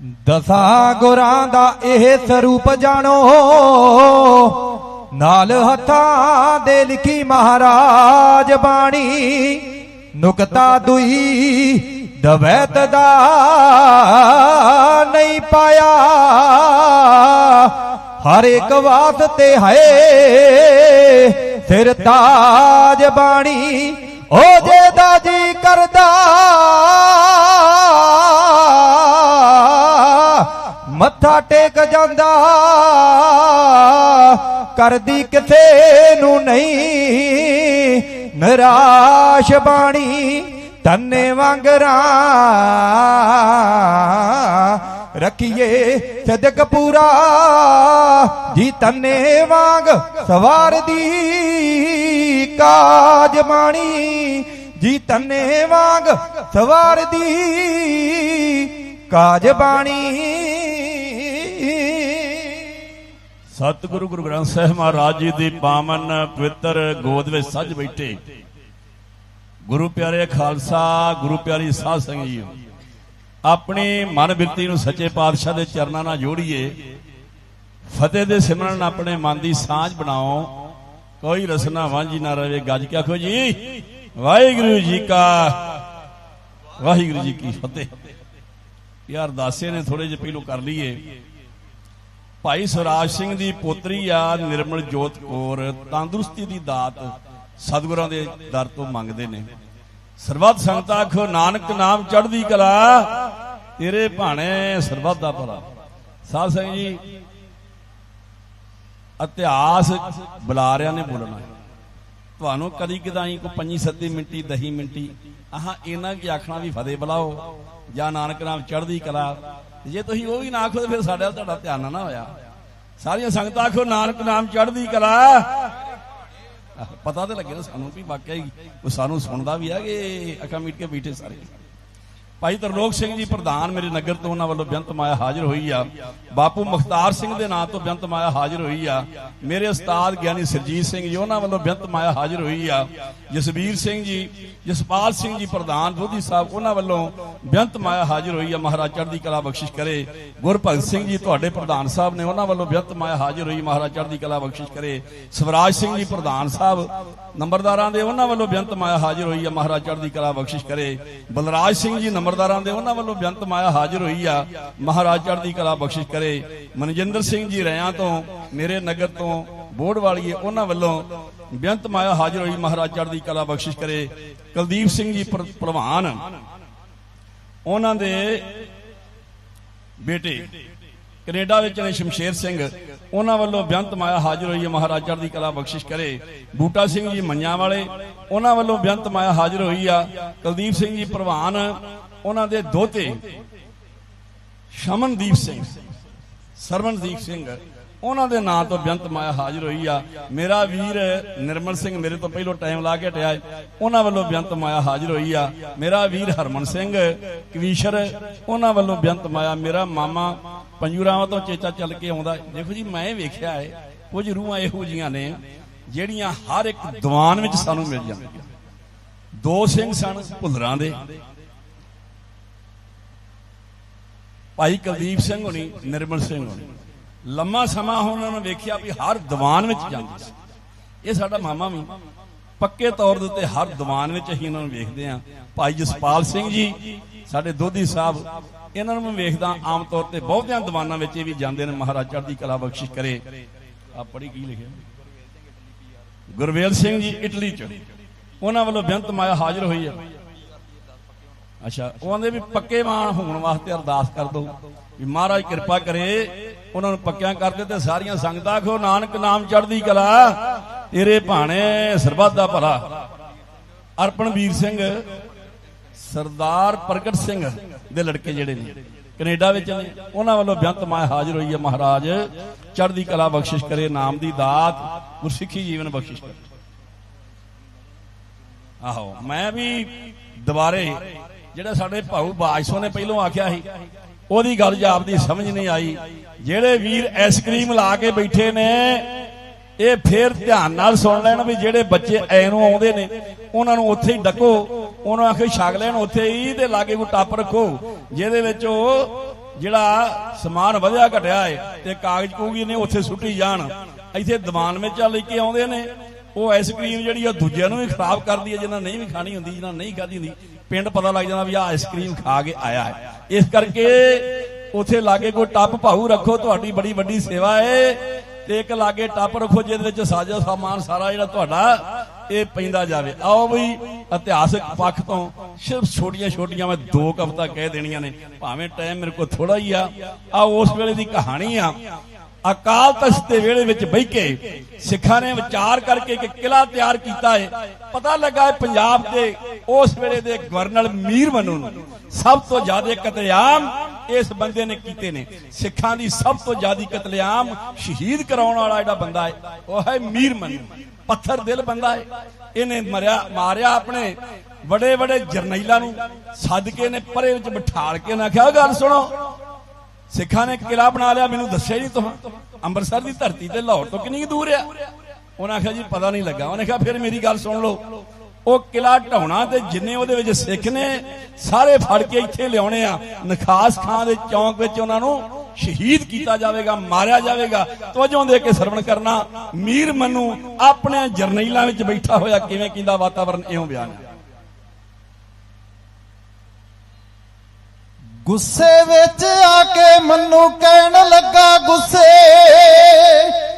ਦਸਾਂ ਗੁਰਾਂ ਦਾ ਇਹ ਸਰੂਪ ਜਾਣੋ। ਨਾਲ ਹੱਥਾਂ ਦੇ ਲਿਖੀ ਮਹਾਰਾਜ ਬਾਣੀ, ਨੁਕਤਾ ਦੁਈ, ਦਵੈਤ ਦਾ ਨਹੀਂ ਪਾਇਆ। ਹਰ ਇੱਕ ਵਾਸਤੇ ਹੈ ਸਿਰ ਤਾਜ ਬਾਣੀ ਓ ਜੇ ਦਾ ਜੀ ਕਰਦਾ। ਮੱਥਾ ਟੇਕ ਜਾਂਦਾ, ਕਰਦੀ ਕਿਸੇ ਨੂੰ ਨਹੀਂ, ਨਿਰਾਸ਼ ਬਾਣੀ ਤੰਨੇ ਵਾਂਗਰਾਂ ਰੱਖੀਏ ਸਦਕ ਪੂਰਾ, ਜੀ ਤੰਨੇ ਵਾਂਗ ਸਵਾਰਦੀ ਕਾਜ ਬਾਣੀ। ਜੀ ਤੰਨੇ ਵਾਂਗ ਸਵਾਰਦੀ ਕਾਜ ਬਾਣੀ। ਸਤਿਗੁਰੂ ਗੁਰੂ ਗ੍ਰੰਥ ਸਾਹਿਬ ਮਹਾਰਾਜ ਜੀ ਦੀ ਪਾਵਨ ਪਵਿੱਤਰ ਗੋਦ ਵਿੱਚ ਸੱਜ ਬੈਠੇ। ਗੁਰੂ ਪਿਆਰੇ ਖਾਲਸਾ, ਗੁਰੂ ਪਿਆਰੀ ਸਾਧ ਸੰਗਤ ਜੀ, ਆਪਣੀ ਮਨ ਬਿਰਤੀ ਨੂੰ ਸੱਚੇ ਪਾਤਸ਼ਾਹ ਦੇ ਚਰਨਾਂ ਨਾਲ ਜੋੜੀਏ। ਫਤਿਹ ਦੇ ਸਿਮਰਨ ਆਪਣੇ ਮਨ ਦੀ ਸਾਂਝ ਬਣਾਓ। ਕੋਈ ਰਸਨਾ ਵਾਂਝੀ ਨਾ ਰਵੇ। ਗੱਜ ਕੇ ਆਖੋ ਜੀ, ਵਾਹਿਗੁਰੂ ਜੀ ਕਾ ਵਾਹਿਗੁਰੂ ਜੀ ਕੀ ਫਤਿਹ। ਯਾਰ ਦਾਸੇ ਨੇ ਥੋੜੇ ਜਿਹਾ ਪਹਿਲੋਂ ਕਰ ਲਈਏ। ਭਾਈ ਸਵਰਾਜ ਸਿੰਘ ਦੀ ਪੋਤਰੀ ਆ ਨਿਰਮਲ ਜੋਤ ਕੌਰ, ਤੰਦਰੁਸਤੀ ਦੀ ਦਾਤ ਸਤਿਗੁਰਾਂ ਦੇ ਦਰ ਤੋਂ ਮੰਗਦੇ ਨੇ। ਸਰਬੱਤ ਸੰਗਤਾਂ ਆਖੋ, ਨਾਨਕ ਨਾਮ ਚੜ੍ਹਦੀ ਕਲਾ, ਤੇਰੇ ਭਾਣੇ ਸਰਬੱਤ ਦਾ ਭਲਾ। ਸਾਧ ਸਿੰਘ ਜੀ, ਇਤਿਹਾਸ ਬੁਲਾਰਿਆਂ ਨੇ ਬੋਲਣਾ। ਤੁਹਾਨੂੰ ਕਦੀ ਕਦਾਈ ਕੋ 5 7 ਮਿੰਟੀ 10 ਮਿੰਟੀ, ਆਹ, ਇਹਨਾਂ ਕੀ ਆਖਣਾ ਵੀ ਫਤਿਹ ਬੁਲਾਓ ਜਾਂ ਨਾਨਕ ਨਾਮ ਚੜ੍ਹਦੀ ਕਲਾ ਜੇ ਤੁਸੀਂ ਉਹ ਵੀ ਨਾ ਆਖੋ ਤੇ ਫਿਰ ਸਾਡੇ ਵੱਲ ਤੁਹਾਡਾ ਧਿਆਨ ਨਾ ਹੋਇਆ। ਸਾਰੀਆਂ ਸੰਗਤਾਂ ਆਖੋ, ਨਾਨਕ ਨਾਮ ਚੜ੍ਹਦੀ ਕਲਾ। ਪਤਾ ਤੇ ਲੱਗੇ ਨਾ ਸਾਨੂੰ ਵੀ ਵਾਕਿਆ ਹੀ ਉਹ ਸਾਨੂੰ ਸੁਣਦਾ ਵੀ ਆ ਕਿ ਅੱਖਾਂ ਮੀਟ ਕੇ ਬੈਠੇ ਸਾਰੇ। ਭਾਈ ਤਰਲੋਕ ਸਿੰਘ ਜੀ ਪ੍ਰਧਾਨ ਮੇਰੇ ਨਗਰ ਤੋਂ ਉਹਨਾਂ ਵੱਲੋਂ ਬੇਅੰਤ ਮਾਇਆ ਹਾਜ਼ਰ ਹੋਈ ਆ। ਬਾਪੂ ਮੁਖਤਾਰ ਸਿੰਘ ਦੇ ਨਾਂ ਤੋਂ ਬੇਅੰਤ ਮਾਇਆ ਹਾਜ਼ਰ ਹੋਈ ਆ। ਮੇਰੇ ਉਸਤਾਦ ਗਿਆਨੀ ਸਰਜੀਤ ਸਿੰਘ ਜੀ ਉਹਨਾਂ ਵੱਲੋਂ ਬੇਅੰਤ ਮਾਇਆ ਹਾਜ਼ਰ ਹੋਈ ਆ। ਜਸਵੀਰ ਸਿੰਘ ਜੀ, ਜਸਪਾਲ ਸਿੰਘ ਜੀ ਪ੍ਰਧਾਨ ਬੋਧੀ ਸਾਹਿਬ ਉਹਨਾਂ ਵੱਲੋਂ ਬੇਅੰਤ ਮਾਇਆ ਹਾਜ਼ਰ ਹੋਈ ਆ। ਮਹਾਰਾਜ ਚੜ੍ਹਦੀ ਕਲਾ ਬਖਸ਼ਿਸ਼ ਕਰੇ। ਗੁਰਭਗਤ ਸਿੰਘ ਜੀ ਤੁਹਾਡੇ ਪ੍ਰਧਾਨ ਸਾਹਿਬ ਨੇ ਉਹਨਾਂ ਵੱਲੋਂ ਬੇਅੰਤ ਮਾਇਆ ਹਾਜ਼ਰ ਹੋਈ। ਮਹਾਰਾਜ ਚੜ੍ਹਦੀ ਕਲਾ ਬਖਸ਼ਿਸ਼ ਕਰੇ। ਸਵਰਾਜ ਸਿੰਘ ਜੀ ਪ੍ਰਧਾਨ ਸਾਹਿਬ ਨੰਬਰਦਾਰਾਂ ਦੇ ਉਹਨਾਂ ਵੱਲੋਂ ਬੇਅੰਤ ਮਾਇਆ ਹਾਜ਼ਰ ਹੋਈ ਆ। ਮਹਾਰਾਜ ਚੜ੍ਹਦੀ ਕਲਾ ਬਖਸ਼ਿਸ਼ ਕਰੇ। ਬਲਰਾਜ ਸਿੰਘ ਜੀ ਨੰਬਰ ਨੰਬਰਦਾਰਾਂ ਦੇ ਉਹਨਾਂ ਵੱਲੋਂ ਬੇਅੰਤ ਮਾਇਆ ਹਾਜ਼ਰ ਹੋਈ ਆ। ਮਹਾਰਾਜ ਚੜ੍ਹਦੀ ਕਲਾ ਬਖਸ਼ਿਸ਼ ਕਰੇ। ਮਨਜਿੰਦਰ ਸਿੰਘ ਜੀ ਰਿਆਂ ਤੋਂ, ਮੇਰੇ ਨਗਰ ਤੋਂ ਬੋੜ ਵਾਲੀਏ, ਉਹਨਾਂ ਵੱਲੋਂ ਬੇਅੰਤ ਮਾਇਆ ਹਾਜ਼ਰ ਹੋਈ। ਮਹਾਰਾਜ ਚੜ੍ਹਦੀ ਕਲਾ ਬਖਸ਼ਿਸ਼ ਕਰੇ। ਕੁਲਦੀਪ ਸਿੰਘ ਜੀ ਪ੍ਰ- ਪ੍ਰਵਾਨ। ਉਹਨਾਂ ਦੇ ਬੇਟੇ ਕੈਨੇਡਾ ਵਿੱਚ ਨੇ ਸ਼ਮਸ਼ੇਰ ਸਿੰਘ। ਉਹਨਾਂ ਵੱਲੋਂ ਬੇਅੰਤ ਮਾਇਆ ਹਾਜ਼ਰ ਹੋਈ ਹੈ ਮਹਾਰਾਜ ਚੜ੍ਹਦੀ ਕਲਾ ਬਖਸ਼ਿਸ਼ ਕਰੇ। ਬੂਟਾ ਸਿੰਘ ਜੀ ਮੰਨਿਆਂ ਵਾਲੇ, ਉਹਨਾਂ ਵੱਲੋਂ ਬੇਅੰਤ ਮਾਇਆ ਹਾਜ਼ਰ ਹੋਈ ਆ। ਕੁਲਦੀਪ ਸਿੰਘ ਜੀ ਪ੍ਰਵਾਨ, ਉਹਨਾਂ ਦੇ ਦੋਤੇ ਸ਼ਮਨਦੀਪ ਸਿੰਘ, ਸਰਵਨਦੀਪ ਸਿੰਘ, ਉਹਨਾਂ ਦੇ ਨਾਂ ਤੋਂ ਬੇਅੰਤ ਮਾਇਆ ਹਾਜ਼ਰ ਹੋਈ ਆ। ਮੇਰਾ ਵੀਰ ਨਿਰਮਲ ਸਿੰਘ ਮੇਰੇ ਤੋਂ ਪਹਿਲਾਂ ਟਾਈਮ ਲਾ ਕੇ ਹਟਿਆ ਉਹਨਾਂ ਵੱਲੋਂ ਬੇਅੰਤ ਮਾਇਆ ਹਾਜ਼ਰ ਹੋਈ ਆ। ਮੇਰਾ ਵੀਰ ਹਰਮਨ ਸਿੰਘ, ਕਵੀਸ਼ਰ, ਉਹਨਾਂ ਵੱਲੋਂ ਬੇਅੰਤ ਮਾਇਆ ਮੇਰਾ ਮਾਮਾ ਪੰਜੂਰਾਵਾਂ ਤੋਂ ਚੇਚਾ ਚੱਲ ਕੇ ਆਉਂਦਾ। ਦੇਖੋ ਜੀ, ਮੈਂ ਇਹ ਵੇਖਿਆ ਹੈ, ਕੁਝ ਰੂਹਾਂ ਇਹੋ ਜੀਆਂ ਨੇ, ਜਿਹੜੀਆਂ ਹਰ ਇੱਕ ਦੀਵਾਨ ਵਿੱਚ ਸਾਨੂੰ ਮਿਲ ਜਾਂਦੀਆਂ। ਦੋ ਸਿੰਘ ਸਨ ਭੁੱਲਰਾਂ ਦੇ। ਭਾਈ ਕੁਲਦੀਪ ਸਿੰਘ ਹੋਣੀ, ਨਿਰਮਲ ਸਿੰਘ ਹੋਣੀ। ਲੰਮਾ ਸਮਾਂ ਉਹਨਾਂ ਨੂੰ ਵੇਖਿਆ ਵੀ ਹਰ ਦੀਵਾਨ ਵਿੱਚ ਜਾਂਦੇ ਸੀ ਇਹ ਸਾਡਾ ਮਾਮਾ ਵੀ। ਪੱਕੇ ਤੌਰ ਦੇ ਉੱਤੇ ਹਰ ਦੀਵਾਨ ਵਿੱਚ ਅਸੀਂ ਇਹਨਾਂ ਨੂੰ ਵੇਖਦੇ ਹਾਂ। ਭਾਈ ਜਸਪਾਲ ਸਿੰਘ ਜੀ, ਸਾਡੇ ਦੋਧੀ ਸਾਹਿਬ ਇਹਨਾਂ ਨੂੰ ਮੈਂ ਵੇਖਦਾ ਆਮ ਤੌਰ ਤੇ ਬਹੁਤਿਆਂ ਦੀਵਾਨਾਂ ਵਿੱਚ ਇਹ ਵੀ ਜਾਂਦੇ ਨੇ, ਮਹਾਰਾਜ ਚੜ੍ਹਦੀ ਕਲਾ ਬਖਸ਼ਿਸ਼ ਕਰੇ। ਆ ਪੜੀ ਕੀ ਲਿਖਿਆ? ਗੁਰਵੇਲ ਸਿੰਘ ਜੀ, ਇਟਲੀ ਚ। ਉਹਨਾਂ ਵੱਲੋਂ ਬੇਅੰਤ ਮਾਇਆ ਹਾਜ਼ਰ ਹੋਈ ਹੈ ਅੱਛਾ, ਉਹ ਵੀ ਪੱਕੇ ਮਾਨ ਹੋਣ ਵਾਸਤੇ ਅਰਦਾਸ ਕਰ ਦੋ ਵੀ ਮਹਾਰਾਜ ਕਿਰਪਾ ਕਰੇ, ਉਹਨਾਂ ਨੂੰ ਪੱਕਿਆਂ ਕਰ ਦੇ ਤੇ ਸਾਰੀਆਂ ਸੰਗਤਾਂ ਆਖੋ, ਨਾਨਕ ਨਾਮ ਚੜ੍ਹਦੀ ਕਲਾ, ਤੇਰੇ ਭਾਣੇ ਸਰਬੱਤ ਦਾ ਭਲਾ। ਅਰਪਣ ਵੀਰ ਸਿੰਘ, ਸਰਦਾਰ ਪ੍ਰਗਟ ਸਿੰਘ ਦੇ ਲੜਕੇ ਜਿਹੜੇ ਨੇ। ਕੈਨੇਡਾ ਵਿੱਚ ਨੇ। ਉਹਨਾਂ ਵੱਲੋਂ ਬੇਅੰਤ ਮਾਇਆ ਹਾਜ਼ਰ ਹੋਈ ਹੈ ਮਹਾਰਾਜ। ਚੜ੍ਹਦੀ ਕਲਾ ਬਖਸ਼ਿਸ਼ ਕਰੇ, ਨਾਮ ਦੀ ਦਾਤ, ਗੁਰਸਿੱਖੀ ਜੀਵਨ ਬਖਸ਼ਿਸ਼ ਕਰੇ। ਆਹੋ, ਮੈਂ ਵੀ ਦੁਬਾਰੇ ਜਿਹੜੇ ਸਾਡੇ ਭਾਊ ਬਾਜਸੋ ਨੇ ਪਹਿਲੋਂ ਆਖਿਆ ਸੀ, ਉਹਦੀ ਗੱਲ ਆਪਦੀ ਸਮਝ ਨਹੀਂ ਆਈ। ਜਿਹੜੇ ਵੀਰ ਆਈਸਕ੍ਰੀਮ ਲਾ ਕੇ ਬੈਠੇ ਨੇ, ਇਹ ਫੇਰ ਧਿਆਨ ਨਾਲ ਸੁਣ ਲੈਣ ਵੀ ਜਿਹੜੇ ਬੱਚੇ ਐ ਨੂੰ ਆਉਂਦੇ ਨੇ, ਉਹਨਾਂ ਨੂੰ ਉੱਥੇ ਹੀ ਡੱਕੋ। ਉਹਨੂੰ ਆਖੇ ਛਕ ਲੈਣ, ਉੱਥੇ ਹੀ ਤੇ ਲਾਗੇ ਕੋਈ ਟੱਪ ਰੱਖੋ। ਜਿਹਦੇ ਵਿੱਚ ਉਹ ਜਿਹੜਾ ਸਮਾਨ ਵਧਿਆ ਘਟਿਆ ਹੈ ਤੇ ਕਾਗਜ਼ ਕੂਗੀ ਨੇ ਉੱਥੇ ਸੁੱਟੀ ਜਾਣ। ਇੱਥੇ ਦੀਵਾਨ ਵਿੱਚ ਲੈ ਕੇ ਆਉਂਦੇ ਨੇ। ਉਹ ਆਈਸਕ੍ਰੀਮ ਜਿਹੜੀ ਆ ਦੂਜਿਆਂ ਨੂੰ ਵੀ ਖਰਾਬ ਕਰਦੀ ਹੈ ਜਿਹਨਾਂ ਨਹੀਂ ਵੀ ਖਾਣੀ ਹੁੰਦੀ, ਜਿਹਨਾਂ ਨਹੀਂ ਖਾਦੀ ਹੁੰਦੀ। ਪਿੰਡ ਪਤਾ ਲੱਗ ਜਾਂਦਾ ਵੀ ਆ ਆਈਸਕ੍ਰੀਮ ਖਾ ਕੇ ਆਇਆ ਹੈ ਇਸ ਕਰਕੇ ਉਥੇ ਲਾਗੇ ਕੋਈ ਟੱਪ ਭਾਊ ਰੱਖੋ, ਤੁਹਾਡੀ ਬੜੀ ਵੱਡੀ ਸੇਵਾ ਏ। ਤੇ ਇੱਕ ਲਾਗੇ ਟੱਪ ਰੱਖੋ, ਜਿਹਦੇ ਵਿੱਚ ਸਾਜਾ ਸਾਮਾਨ ਸਾਰਾ ਜਿਹੜਾ ਤੁਹਾਡਾ ਇਹ ਪੈਂਦਾ ਜਾਵੇ। ਆਓ ਵੀ ਇਤਿਹਾਸਕ ਪੱਖ ਤੋਂ ਸਿਰਫ ਛੋਟੀਆਂ ਛੋਟੀਆਂ ਮੈਂ ਦੋ ਕਵਿਤਾ ਕਹਿ ਦੇਣੀਆਂ ਨੇ। ਭਾਵੇਂ ਟਾਈਮ ਮੇਰੇ ਕੋਲ ਥੋੜਾ ਹੀ ਆ। ਆ ਉਸ ਵੇਲੇ ਦੀ ਕਹਾਣੀ ਆ। ਅਕਾਲ ਤਖਤ ਦੇ ਵੇਲੇ ਵਿੱਚ ਬਹਿ ਕੇ ਸਿੱਖਾਂ ਨੇ ਵਿਚਾਰ ਕਰਕੇ ਇੱਕ ਕਿਲਾ ਤਿਆਰ ਕੀਤਾ ਹੈ ਪਤਾ ਲੱਗਾ ਪੰਜਾਬ ਦੇ ਉਸ ਵੇਲੇ ਦੇ ਗਵਰਨਰ ਮੀਰ ਮਨੂ ਨੂੰ ਸਭ ਤੋਂ ਜ਼ਿਆਦਾ ਕਤਲੇਆਮ ਇਸ ਬੰਦੇ ਨੇ ਕੀਤੇ ਨੇ। ਸਿੱਖਾਂ ਦੀ ਸਭ ਤੋਂ ਜ਼ਿਆਦਾ ਕਤਲੇਆਮ ਸ਼ਹੀਦ ਕਰਾਉਣ ਵਾਲਾ ਜਿਹੜਾ ਬੰਦਾ ਹੈ, ਉਹ ਹੈ ਮੀਰ ਮਨੂ। ਪੱਥਰ ਦਿਲ ਬੰਦਾ ਹੈ। ਇਹਨੇ ਮਰਿਆ, ਮਾਰਿਆ ਆਪਣੇ ਵੱਡੇ ਵੱਡੇ ਜਰਨੈਲਾਂ ਨੂੰ। ਸੱਦ ਕੇ ਨੇ ਪਰੇ ਵਿੱਚ ਬਿਠਾਲ ਕੇ ਨਾ ਕਿਹਾ, ਗੱਲ ਸੁਣੋ। ਸਿੱਖਾਂ ਨੇ ਕਿਲਾ ਬਣਾ ਲਿਆ, ਮੈਨੂੰ ਦੱਸਿਆ ਨਹੀਂ ਤੁਹਾਂ। ਅੰਮ੍ਰਿਤਸਰ ਦੀ ਧਰਤੀ ਤੇ ਲਾਹੌਰ ਤੋਂ ਕਿੰਨੀ ਕੁ ਦੂਰ ਆ? ਉਹਨਾਂ ਆਖਿਆ, ਜੀ, ਪਤਾ ਨਹੀਂ ਲੱਗਾ। ਉਹਨੇ ਕਿਹਾ, ਫਿਰ ਮੇਰੀ ਗੱਲ ਸੁਣ ਲਓ। ਉਹ ਕਿਲਾ ਢਾਉਣਾ ਤੇ ਜਿੰਨੇ ਉਹਦੇ ਵਿੱਚ ਸਿੱਖ ਨੇ, ਸਾਰੇ ਫੜ ਕੇ ਇੱਥੇ ਲਿਆਉਣੇ ਆ। ਨਖਾਸ ਖਾਂ ਦੇ ਚੌਂਕ ਵਿੱਚ ਉਹਨਾਂ ਨੂੰ ਸ਼ਹੀਦ ਕੀਤਾ ਜਾਵੇਗਾ, ਮਾਰਿਆ ਜਾਵੇਗਾ। ਤਵਜੋਂ ਦੇ ਕੇ ਸਰਵਣ ਕਰਨਾ। ਮੀਰ ਮਨੂ ਆਪਣੇ ਜਰਨੈਲਾਂ ਵਿੱਚ ਬੈਠਾ ਹੋਇਆ ਕਿਵੇਂ ਕਿੰਦਾ ਵਾਤਾਵਰਨ ਇਉਂ ਬਿਆਨ ਗੁੱਸੇ ਵਿੱਚ ਆ ਕੇ ਮੰਨੂ ਕਹਿਣ ਲੱਗਾ ਗੁੱਸੇ।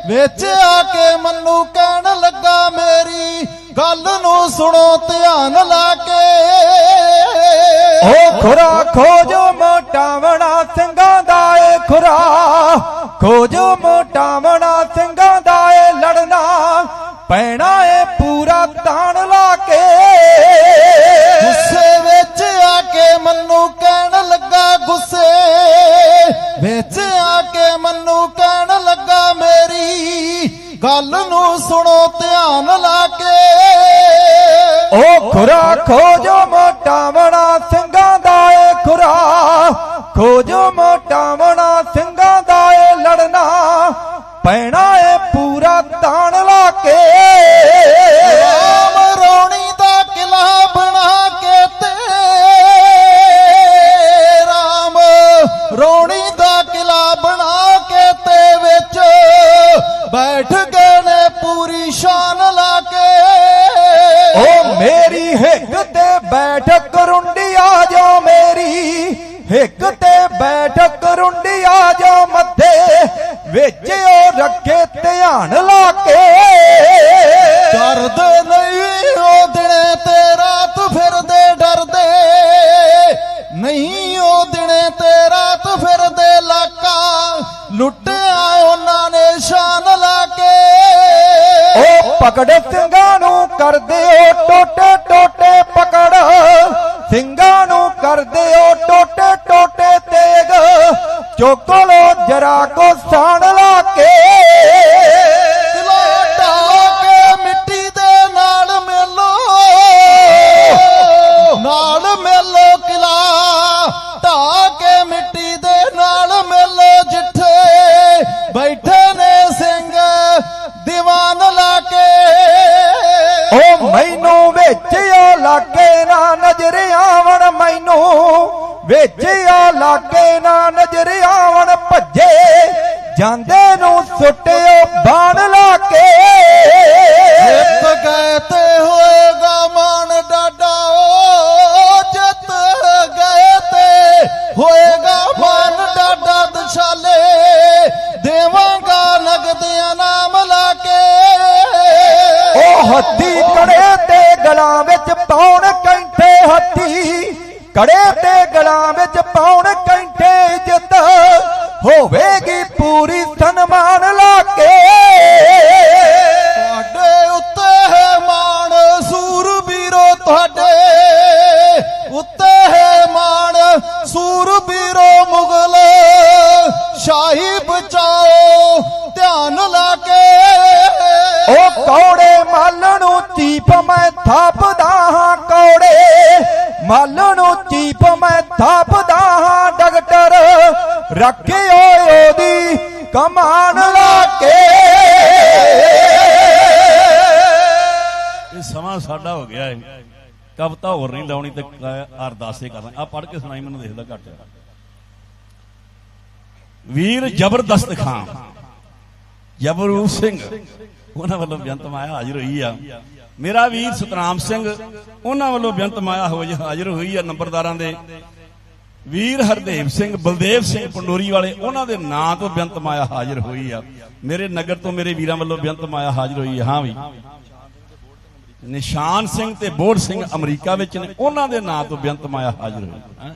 ਵਿੱਚ ਆ ਕੇ ਮੰਨੂ ਕਹਿਣ ਲੱਗਾ ਮੇਰੀ ਗੱਲ ਨੂੰ ਸੁਣੋ ਧਿਆਨ ਲਾ ਕੇ। ਓ ਖੁਰਾ ਖੋਜੋ ਮੋਟਾਵਣਾ ਸਿੰਘਾਂ ਦਾ ਏ ਖੁਰਾ। ਖੋਜੋ ਮੋਟਾਵਣਾ ਸਿੰਘਾਂ ਦਾ ਏ ਲੜਨਾ। ਪੈਣਾ ਏ ਪੂਰਾ ਤਾਣ ਲਾ ਕੇ। ਗੁੱਸੇ ਵਿੱਚ ਆ ਕੇ ਮੰਨੂ ਕਹਿਣ ਲੱਗਾ ਗੁੱਸੇ। ਵਿੱਚ ਆ ਕੇ ਮੰਨੂ ਕਹਿਣ ਲੱਗਾ ਮੇਰੀ। ਗੱਲ ਨੂੰ ਸੁਣੋ ਖੁਰਾ ਖੋਜੋ ਮੋਟਾਵਣਾ ਸਿੰਘਾਂ ਦਾ ਏ ਖੁਰਾ। ਖੋਜੋ ਮੋਟਾਵਣਾ ਸਿੰਘਾਂ ਦਾ ਏ ਲੜਨਾ। ਪੈਣਾ ਏ ਪੂਰਾ ਤਾਣ ਲਾ ਕੇ। ਰਾਮ ਰੋਣੀ ਦਾ ਕਿਲਾ ਬਣਾ ਕੇ ਤੇ। ਰਾਮ ਰੋਣੀ ਦਾ ਕਿਲਾ ਬਣਾ ਕੇ ਤੇ ਵਿੱਚ ਬੈਠ ਹਿੱਕ ਤੇ ਬੈਠ ਕਰੁੰਡੀ ਆ ਜਾ ਮੇਰੀ। ਹਿੱਕ ਤੇ ਬੈਠ ਕਰੁੰਡੀ ਆ ਜਾ ਮੱਥੇ। ਵਿੱਚ ਉਹ ਰੱਖੇ ਧਿਆਨ ਲਾ ਕੇ। ਡਰਦੇ ਨਹੀਂ ਉਹ ਪਕੜ ਸਿੰਘਾਂ ਨੂੰ ਕਰਦੇ ਹੋ ਟੋਟੇ ਟੋਟੇ ਪਕੜ। ਸਿੰਘਾਂ ਨੂੰ ਕਰਦੇ ਹੋ ਟੋਟੇ ਟੋਟੇ ਤੇਗ। ਚੁੱਕ ਲੋ ਜਰਾ ਕੋ ਸਾਣ ਮੈਨੂੰ ਵਿੱਚ ਉਹ ਲਾਗੇ ਨਾ ਨਜ਼ਰ ਆਵਣ ਮੈਨੂੰ ਵਿੱਚ ਉਹ ਲਾਗੇ ਨਾ ਨਜ਼ਰ ਆਵਣ ਭੱਜੇ ਜਾਂਦੇ ਨੂੰ ਸੁੱਟਿਓ ਬਾਣ ਲਾ ਕੇ। ਜਿੱਤ ਗਏ ਤੇ ਹੋਏਗਾ ਮਾਣ ਡਾਡਾ ਓ ਜਿੱਤ ਗਏ ਤੇ ਹੋਏਗਾ ਮਾਣ ਡਾਡਾ ਦਸ਼ਾਲੇ ਦੇਵਾਂਗਾ ਨਗਦ ਇਨਾਮ ਲਾ ਕੇ। ਉਹ ਕੜੇ ਤੇ ਗਲਾਂ ਵਿੱਚ ਮੱਲ ਨੂੰ ਚੀਪ ਮੈਂ ਥਾਪਦਾ ਹਾਂ ਡਾਕਟਰ। ਰੱਖਿਓ ਉਹਦੀ ਕਮਾਨ ਲਾ ਕੇ। ਇਹ ਸਮਾਂ ਸਾਡਾ ਹੋ ਗਿਆ ਹੈ ਕਵਿਤਾ ਹੋਰ ਨਹੀਂ ਲਾਉਣੀ ਤੇ ਕ- ਅਰਦਾਸੇ ਕਰਨਾ ਆ ਪੜ੍ਹ ਕੇ ਸੁਣਾਈ, ਮੈਨੂੰ ਦੇਖਦਾ ਘੱਟ। ਵੀਰ ਜ਼ਬਰਦਸਤ ਖਾਨ ਜਬਰੂਪ ਸਿੰਘ। ਉਹਨਾਂ ਵੱਲੋਂ ਬੇਅੰਤ ਮਾਇਆ ਹਾਜ਼ਰ ਹੋਈ ਆ। ਮੇਰਾ ਵੀਰ ਸਤਨਾਮ ਸਿੰਘ, ਉਹਨਾਂ ਵੱਲੋਂ ਬੇਅੰਤ ਮਾਇਆ ਹੋ ਹਾਜ਼ਰ ਹੋਈ ਆ ਨੰਬਰਦਾਰਾਂ ਦੇ। ਵੀਰ ਹਰਦੇਵ ਸਿੰਘ, ਬਲਦੇਵ ਸਿੰਘ ਪੰਡੋਰੀ ਵਾਲੇ, ਉਹਨਾਂ ਦੇ ਨਾਂ ਤੋਂ ਬੇਅੰਤ ਮਾਇਆ ਹਾਜ਼ਰ ਹੋਈ ਆ। ਮੇਰੇ ਨਗਰ ਤੋਂ ਮੇਰੇ ਵੀਰਾਂ ਵੱਲੋਂ ਬੇਅੰਤ ਮਾਇਆ ਹਾਜ਼ਰ ਹੋਈ ਹਾਂ ਵੀ। ਨਿਸ਼ਾਨ ਸਿੰਘ ਤੇ ਬੋੜ ਸਿੰਘ ਅਮਰੀਕਾ ਵਿੱਚ ਨੇ, ਉਹਨਾਂ ਦੇ ਨਾਂ ਤੋਂ ਬੇਅੰਤ ਮਾਇਆ ਹਾਜ਼ਰ ਹੋਈ।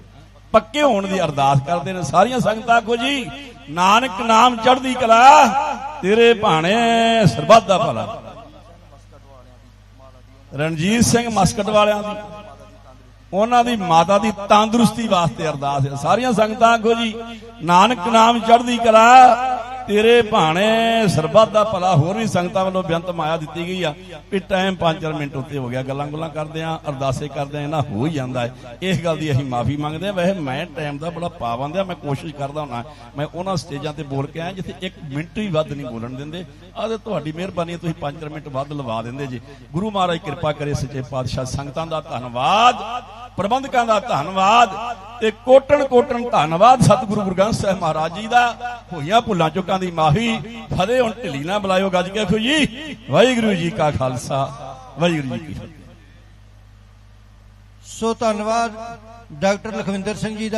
ਪੱਕੇ ਹੋਣ ਦੀ ਅਰਦਾਸ ਕਰਦੇ ਨੇ ਸਾਰੀਆਂ ਸੰਗਤਾਂ, ਆਖੋ ਜੀ, ਨਾਨਕ ਨਾਮ ਚੜ੍ਹਦੀ ਕਲਾ, ਤੇਰੇ ਭਾਣੇ ਸਰਬੱਤ ਦਾ ਭਲਾ। ਰਣਜੀਤ ਸਿੰਘ ਮਸਕਟ ਵਾਲਿਆਂ ਦੀ, ਉਹਨਾਂ ਦੀ ਮਾਤਾ ਦੀ ਤੰਦਰੁਸਤੀ ਵਾਸਤੇ ਅਰਦਾਸ ਹੈ। ਸਾਰੀਆਂ ਸੰਗਤਾਂ ਆਖੋ ਜੀ, ਨਾਨਕ ਨਾਮ ਚੜ੍ਹਦੀ ਕਲਾ ਤੇਰੇ ਭਾਣੇ ਸਰਬੱਤ ਦਾ ਭਲਾ ਹੋਰ ਵੀ ਸੰਗਤਾਂ ਵੱਲੋਂ ਬੇਅੰਤ ਮਾਇਆ ਦਿੱਤੀ ਗਈ ਆ। ਵੀ ਟਾਈਮ 5 ਮਿੰਟ ਉੱਤੇ ਹੋ ਗਿਆ ਗੱਲਾਂ ਗੁੱਲਾਂ ਕਰਦੇ ਆ ਅਰਦਾਸੇ ਕਰਦੇ ਆ ਇਹਨਾਂ ਹੋ ਹੀ ਜਾਂਦਾ ਹੈ। ਇਸ ਗੱਲ ਦੀ ਅਸੀਂ ਮਾਫੀ ਮੰਗਦੇ ਆ। ਵੈਸੇ ਮੈਂ ਟਾਈਮ ਦਾ ਬੜਾ ਪਾਬੰਦ ਆ ਮੈਂ ਕੋਸ਼ਿਸ਼ ਕਰਦਾ ਹੁੰਦਾ ਮੈਂ ਉਹਨਾਂ ਸਟੇਜਾਂ ਤੇ ਬੋਲ ਕੇ ਆਇਆ ਜਿੱਥੇ 1 ਮਿੰਟ ਵੀ ਵੱਧ ਨਹੀਂ ਬੋਲਣ ਦਿੰਦੇ। ਆ ਤੇ ਤੁਹਾਡੀ ਮਿਹਰਬਾਨੀ ਹੈ, ਤੁਸੀਂ 5 ਮਿੰਟ ਵੱਧ ਲਵਾ ਦਿੰਦੇ ਜੀ। ਗੁਰੂ ਮਹਾਰਾਜ ਕਿਰਪਾ ਕਰੇ ਸੱਚੇ ਪਾਤਸ਼ਾਹ ਸੰਗਤਾਂ ਦਾ ਧੰਨਵਾਦ। ਪ੍ਰਬੰਧਕਾਂ ਦਾ ਧੰਨਵਾਦ ਤੇ ਕੋਟਣ ਕੋਟਣ ਧੰਨਵਾਦ ਸਤਿਗੁਰੂ ਗੁਰੂ ਗ੍ਰੰਥ ਸਾਹਿਬ ਮਹਾਰਾਜ ਜੀ ਦਾ। ਹੋਈਆਂ ਭੁੱਲਾਂ ਚੁੱਕਾਂ ਦੀ ਮਾਫੀ। ਫਤਿਹ ਹੁਣ ਢਿੱਲੀ ਨਾ ਬੁਲਾਇਓ ਗੱਜ ਕੇ ਆਖੋ ਜੀ। ਵਾਹਿਗੁਰੂ ਜੀ ਕਾ ਖਾਲਸਾ। ਵਾਹਿਗੁਰੂ ਜੀ ਕੀ ਫਤਿਹ। ਸੋ ਧੰਨਵਾਦ ਡਾਕਟਰ ਲਖਵਿੰਦਰ ਸਿੰਘ ਜੀ ਦਾ।